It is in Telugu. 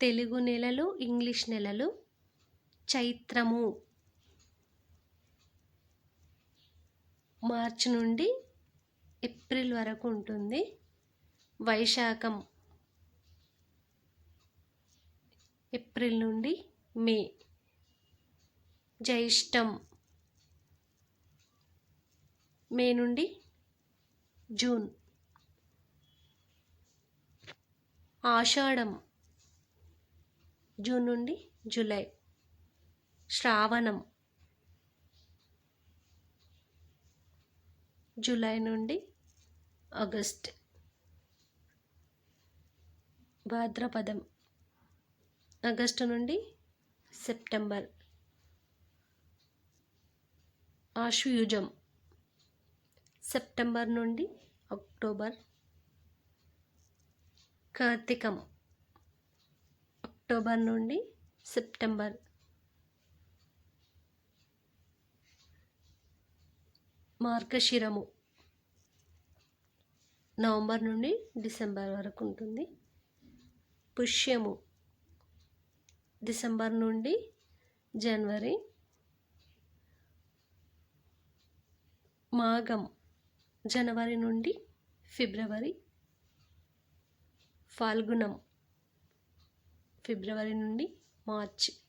తెలుగు నెలలు ఇంగ్లీష్ నెలలు. చైత్రము మార్చి నుండి ఏప్రిల్ వరకు ఉంటుంది. వైశాఖం ఏప్రిల్ నుండి మే. జ్యేష్టం మే నుండి జూన్. ఆషాఢం జూన్ నుండి జూలై. శ్రావణం. జూలై నుండి ఆగస్ట్. భాద్రపదం. ఆగస్టు నుండి సెప్టెంబర్. ఆశ్వయుజం. సెప్టెంబర్ నుండి అక్టోబర్. కార్తీకం. అక్టోబర్ నుండి సెప్టెంబర్. మార్గశిరము. నవంబర్ నుండి డిసెంబర్ వరకు ఉంటుంది. పుష్యము. డిసెంబర్ నుండి జనవరి. మాఘం. జనవరి నుండి ఫిబ్రవరి. ఫాల్గుణం. ఫిబ్రవరి నుండి మార్చ్.